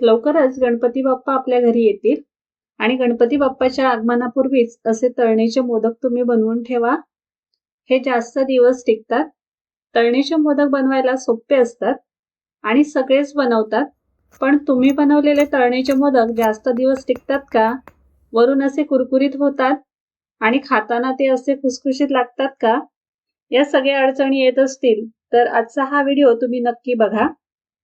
लवकरच गणपती बाप्पा आपल्या घरी येतील. आणि गणपती बाप्पाच्या आगमनापूर्वीच असे तळणीचे मोदक तुम्ही बनवून ठेवा. हे जास्त दिवस टिकतात. तळणीचे मोदक बनवायला सोपे असतात. आणि सगळेच बनवतात. पण तुम्ही बनवलेले तळणीचे मोदक जास्त दिवस टिकतात का? वरून असे कुरकुरीत होतात. आणि खाताना ते असे खुसखुशीत लागतात का? या सगळ्या अडचणी येत असतील तर आजचा हा व्हिडिओ तुम्ही नक्की बघा.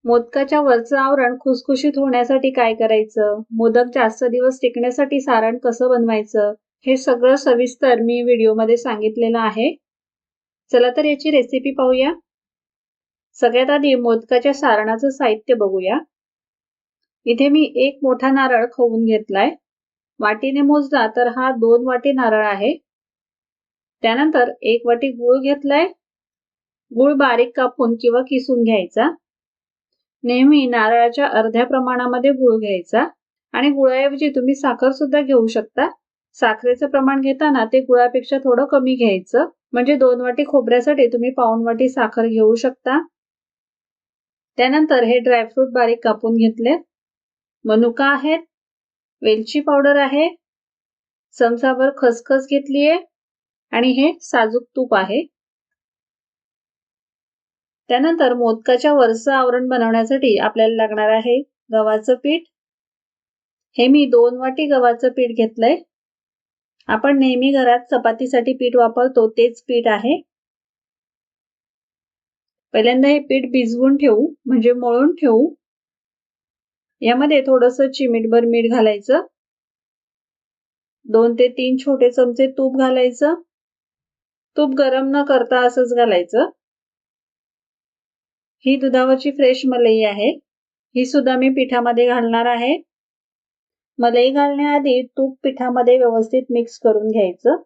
मोदकाच्या वरचं आवरण खुसखुशीत होण्यासाठी काय करायचं? मोदक जास्त दिवस टिकण्यासाठी सारण कसं बनवायचं? हे सगळं सविस्तर मी व्हिडिओमध्ये सांगितलेलं आहे. चला तर याची रेसिपी पाहूया. सगळ्यात आधी मोदकाच्या सारणाचं साहित्य बघूया. इथे मी एक मोठा नारळ खवून घेतलाय. वाटीने मोजला तर हा दोन वाटी नारळ आहे. त्यानंतर एक वाटी गुळ घेतलाय. गुळ बारीक कापून किंवा किसून घ्यायचा. नेहमी नारळाच्या अर्ध्या प्रमाणामध्ये गुळ घ्यायचा आणि गुळाऐवजी तुम्ही साखर सुद्धा घेऊ शकता. साखरेचं प्रमाण घेताना ते गुळापेक्षा थोडं कमी घ्यायचं. म्हणजे दोन वाटी खोबऱ्यासाठी तुम्ही पाऊन वाटी साखर घेऊ शकता. त्यानंतर हे ड्रायफ्रूट बारीक कापून घेतले मनुका आहेत. वेलची पावडर आहे. चमचाभर खसखस घेतलीये. आणि हे साजूक तूप आहे. त्यानंतर मोदकाच्या वरचं आवरण बनवण्यासाठी आपल्याला लागणार आहे गव्हाचं पीठ. हे मी दोन वाटी गव्हाचं पीठ घेतलंय. आपण नेहमी घरात चपातीसाठी पीठ वापरतो तेच पीठ आहे. पहिल्यांदा हे पीठ भिजवून ठेवू म्हणजे मळून ठेवू. यामध्ये थोडस चिमीटभर मीठ घालायचं. दोन ते तीन छोटे चमचे तूप घालायचं. तूप गरम न करता असंच घालायचं. ही दुधावरची फ्रेश मलई आहे. ही सुद्धा मी पिठामध्ये घालणार आहे. मलई घालण्याआधी तूप पिठामध्ये व्यवस्थित मिक्स करून घ्यायचं.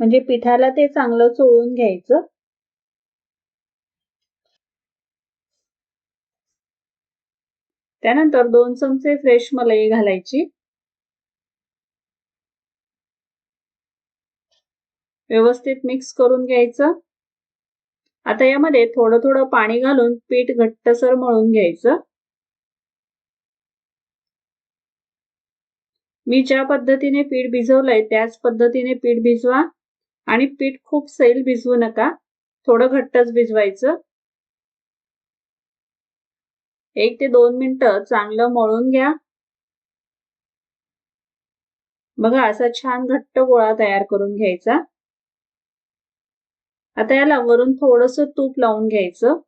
म्हणजे पिठाला ते चांगलं चोळून घ्यायचं. त्यानंतर दोन चमचे फ्रेश मलई घालायची. व्यवस्थित मिक्स करून घ्यायचं. आता यामध्ये थोडं थोडं पाणी घालून पीठ घट्टसर मळून घ्यायचं. मी ज्या पद्धतीने पीठ भिजवलंय त्याच पद्धतीने पीठ भिजवा आणि पीठ खूप सैल भिजवू नका. थोडं घट्टच भिजवायचं. एक ते दोन मिनटं चांगलं मळून घ्या. बघा असा छान घट्ट गोळा तयार करून घ्यायचा. आता याला वरून थोडस तूप लावून घ्यायचं.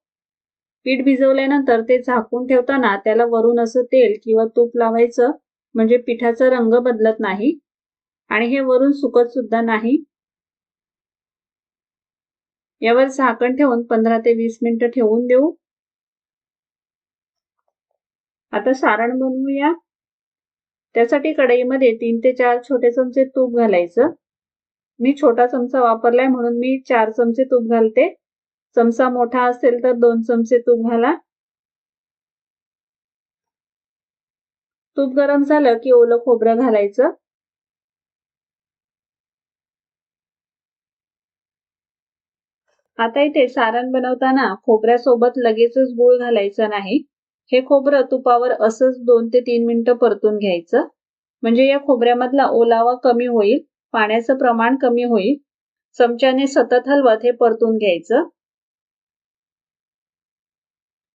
पीठ भिजवल्यानंतर ते झाकून ठेवताना त्याला वरून असं तेल किंवा तूप लावायचं. म्हणजे पिठाचा रंग बदलत नाही. आणि हे वरून सुकत सुद्धा नाही. यावर झाकण ठेवून पंधरा ते वीस मिनिटं ठेवून देऊ. आता सारण बनवूया. त्यासाठी कढईमध्ये तीन ते चार छोटे चमचे तूप घालायचं. मी छोटा चमचा वापरलाय म्हणून मी चार चमचे तूप घालते. चमचा मोठा असेल तर दोन चमचे तूप घाला. तूप गरम झालं की ओलं खोबरं घालायचं. आता इथे सारण बनवताना खोबऱ्यासोबत लगेचच गुळ घालायचं नाही. हे खोबरं तुपावर असंच दोन ते तीन मिनिटं परतून घ्यायचं. म्हणजे या खोबऱ्यामधला ओलावा कमी होईल. पाण्याचं प्रमाण कमी होईल. चमच्याने सतत हलवत हे परतून घ्यायचं.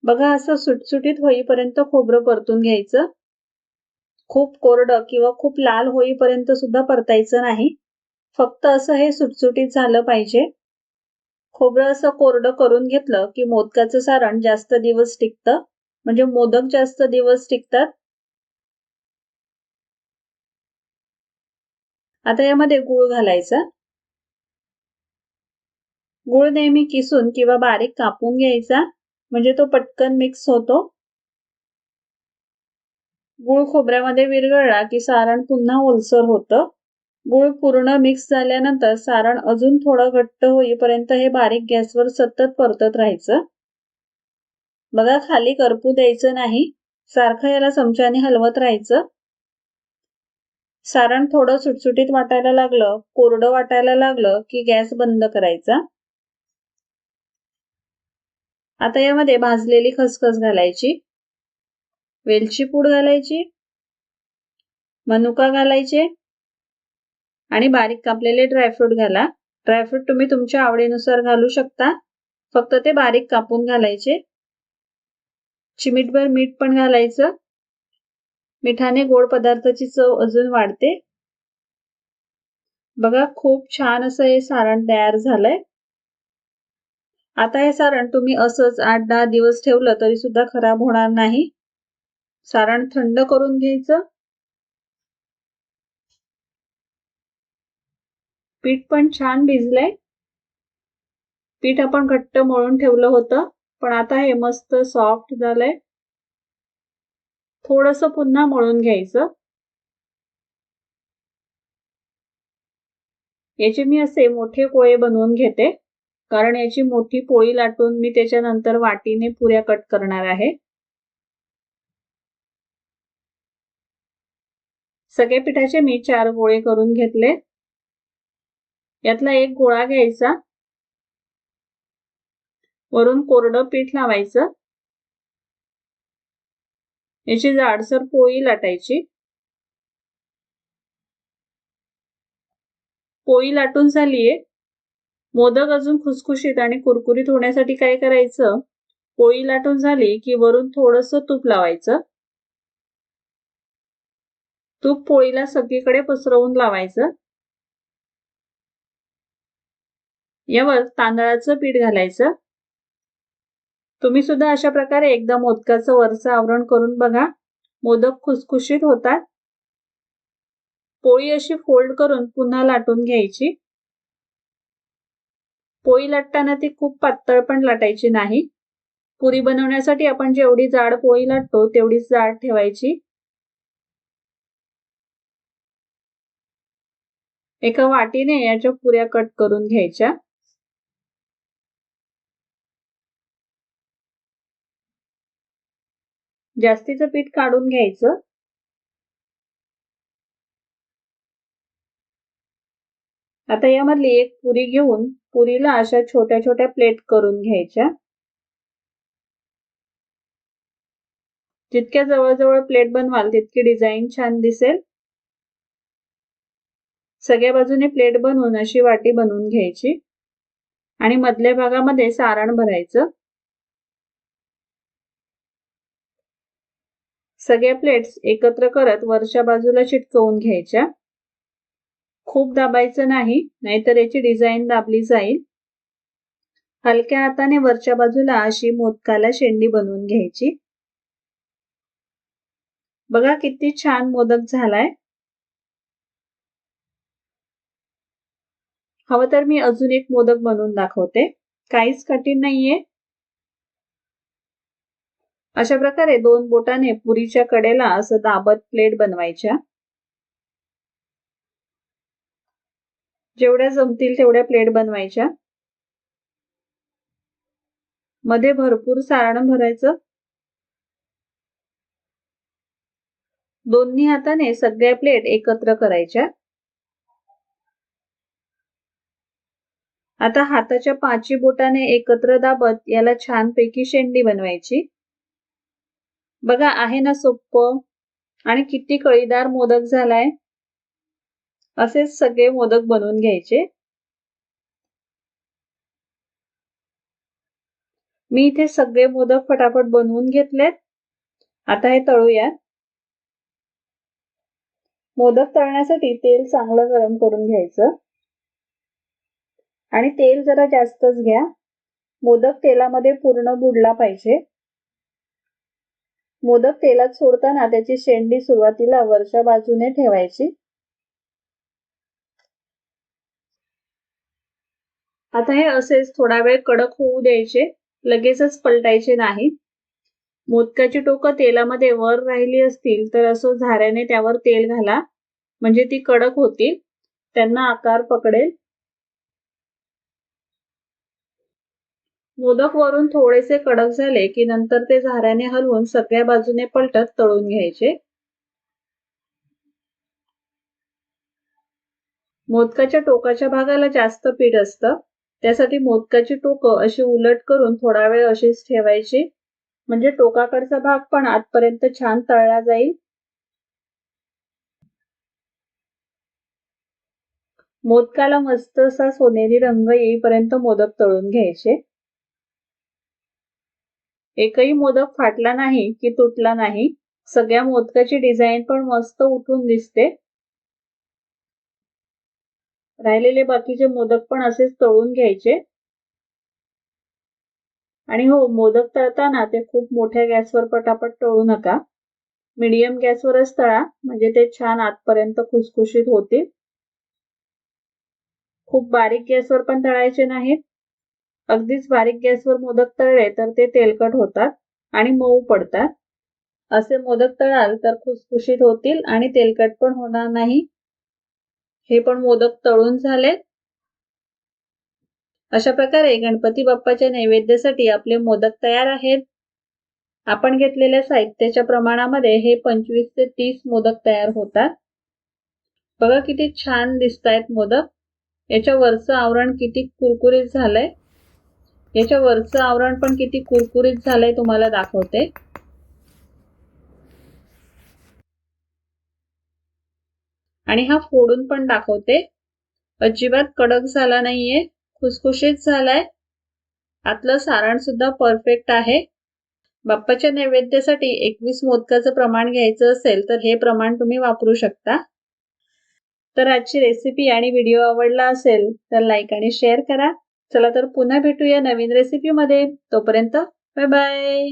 बघा असं सुटसुटीत होईपर्यंत खोबरं परतून घ्यायचं. खूप कोरडं किंवा खूप लाल होईपर्यंत सुद्धा परतायचं नाही. फक्त असं हे सुटसुटीत झालं पाहिजे. खोबरं असं कोरडं करून घेतलं की मोदकाचं सारण जास्त दिवस टिकतं. म्हणजे मोदक जास्त दिवस टिकतात. आता यामध्ये गुळ घालायचा. गुळ नेहमी किसून किंवा बारीक कापून घ्यायचा. म्हणजे तो पटकन मिक्स होतो. गुळ खोबऱ्यामध्ये विरघळला की सारण पुन्हा ओलसर होतं. गुळ पूर्ण मिक्स झाल्यानंतर सारण अजून थोडं घट्ट होईपर्यंत हे बारीक गॅसवर सतत परतत राहायचं. बघा खाली करपू द्यायचं नाही. सारखं याला चमच्याने हलवत राहायचं. सारण थोडं सुटसुटीत वाटायला लागलं कोरडं वाटायला लागलं की गॅस बंद करायचा. आता यामध्ये भाजलेली खसखस घालायची वेलची पूड घालायची मनुका घालायचे आणि बारीक कापलेले ड्रायफ्रूट घाला. ड्रायफ्रूट तुम्ही तुमच्या आवडीनुसार घालू शकता. फक्त ते बारीक कापून घालायचे. चिमीटभर मीठ पण घालायचं. मिठाने गोड पदार्थाची चव अजून वाढते. बघा खूप छान असं हे सारण तयार झालंय. आता हे सारण तुम्ही असंच आठ दहा दिवस ठेवलं तरी सुद्धा खराब होणार नाही. सारण थंड करून घ्यायचं. पीठ पण छान भिजलंय. पीठ आपण घट्ट मळून ठेवलं होतं पण आता हे मस्त सॉफ्ट झालंय. थोडस पुन्हा मळून घ्यायचं. याचे मी असे मोठे पोळे बनवून घेते. कारण याची मोठी पोळी लाटून मी त्याच्यानंतर वाटीने पुऱ्या कट करणार आहे. सगळ्या पिठाचे मी चार गोळे करून घेतले. यातला एक गोळा घ्यायचा. वरून कोरडं पीठ लावायचं. याची जाडसर पोळी लाटायची पोळी लाटून झालीये मोदक अजून खुसखुशीत आणि कुरकुरीत होण्यासाठी काय करायचं? पोळी लाटून झाली की वरून थोडस तूप लावायचं. तूप पोळीला सगळीकडे पसरवून लावायचं. यावर तांदळाचं पीठ घालायचं. तुम्ही सुद्धा अशा प्रकारे एकदा मोदकाचं वरचं आवरण करून बघा. मोदक खुसखुशीत होतात. पोळी अशी फोल्ड करून पुन्हा लाटून घ्यायची. पोळी लाटताना ती खूप पातळ पण लाटायची नाही. पुरी बनवण्यासाठी आपण जेवढी जाड पोळी लाटतो तेवढीच जाड ठेवायची. एका वाटीने याच्या पुऱ्या कट करून घ्यायच्या. जास्तीचं पीठ काढून घ्यायचं. आता यामधली एक पुरी घेऊन पुरीला अशा छोट्या छोट्या प्लेट करून घ्यायच्या. जितक्या जवळजवळ प्लेट बनवाल तितकी डिझाईन छान दिसेल. सगळ्या बाजूने प्लेट बनवून अशी वाटी बनवून घ्यायची. आणि मधल्या भागामध्ये सारण भरायचं. सगळ्या प्लेट्स एकत्र करत वरच्या बाजूला चिटकवून घ्यायच्या. खूप दाबायचं नाही नाहीतर याची डिझाईन दाबली जाईल. हलक्या हाताने वरच्या बाजूला अशी मोदकाला शेंडी बनवून घ्यायची. बघा किती छान मोदक झालाय. हवं तर मी अजून एक मोदक बनवून दाखवते. काहीच कठीण नाहीये. अशा प्रकारे दोन बोटाने पुरीच्या कडेला असं दाबत प्लेट बनवायच्या. जेवढ्या जमतील तेवढ्या प्लेट बनवायच्या. मध्ये भरपूर सारण भरायचं. दोन्ही हाताने सगळ्या प्लेट एकत्र करायच्या. आता हाताच्या पाची बोटाने एकत्र दाबत याला छानपैकी शेंडी बनवायची. बघा आहे ना सोप्प? आणि किती कळीदार मोदक झालाय? असेच सगळे मोदक बनवून घ्यायचे. मी इथे सगळे मोदक फटाफट बनवून घेतलेत. आता हे तळूया मोदक तळण्यासाठी तेल चांगलं गरम करून घ्यायचं. आणि तेल जरा जास्तच घ्या. मोदक तेलामध्ये पूर्ण बुडला पाहिजे. मोदक तेलात सोडताना त्याची शेंडी सुरुवातीला वरच्या बाजूने ठेवायची. आता हे असेच थोडा वेळ कडक होऊ द्यायचे लगेचच पलटायचे नाही. मोदकाची टोकं तेलामध्ये वर राहिली असतील तर असं झाऱ्याने त्यावर तेल घाला म्हणजे ती कडक होतील. त्यांना आकार पकडेल. मोदक वरून थोडेसे कडक झाले की नंतर ते झाऱ्याने हलवून सगळ्या बाजूने पलटत तळून घ्यायचे. मोदकाच्या टोकाच्या भागाला जास्त पीठ असतं. त्यासाठी मोदकाची टोकं अशी उलट करून थोडा वेळ अशीच ठेवायची. म्हणजे टोकाकडचा भाग पण आतपर्यंत छान तळला जाईल. मोदकाला मस्त असा सोनेरी रंग येईपर्यंत मोदक तळून घ्यायचे. एकही मोदक फाटला नाही की तुटला नाही. सगळ्या मोदकाची डिझाईन पण मस्त उठून दिसते. राहिलेले बाकीचे मोदक पण असेच तळून घ्यायचे. आणि हो मोदक तळताना ते खूप मोठ्या गॅसवर पटापट तळू नका. मीडियम गॅसवरच तळा म्हणजे ते छान आतपर्यंत खुसखुशीत होतील. खूप बारीक गॅसवर पण तळायचे नाहीत. अगदीच बारीक गॅसवर मोदक तळले तर ते तेलकट होतात आणि मऊ पडतात. असे मोदक तळाल तर खुसखुशीत होतील आणि तेलकट पण होणार नाही. हे पण मोदक तळून झालेत अशा प्रकारे गणपती बाप्पाच्या नैवेद्यासाठी आपले मोदक तयार आहेत. आपण घेतलेल्या साहित्याच्या प्रमाणामध्ये हे पंचवीस ते तीस मोदक तयार होतात. बघा किती छान दिसत आहेत मोदक. याच्या वरचं आवरण किती कुरकुरीत झालंय. याच्या वरचं आवरण पण किती कुरकुरीत झालंय तुम्हाला दाखवते. आणि हा फोडून पण दाखवते. अजिबात कडक झाला नाहीये खुसखुशीत झालाय. आतलं सारण सुद्धा परफेक्ट आहे. बाप्पाच्या नैवेद्यासाठी एकवीस मोदकाचं प्रमाण घ्यायचं असेल तर हे प्रमाण तुम्ही वापरू शकता. तर आजची रेसिपी आणि व्हिडिओ आवडला असेल तर लाईक आणि शेअर करा. चला तर पुन्हा भेटूया नवीन रेसिपीमध्ये तोपर्यंत बाय बाय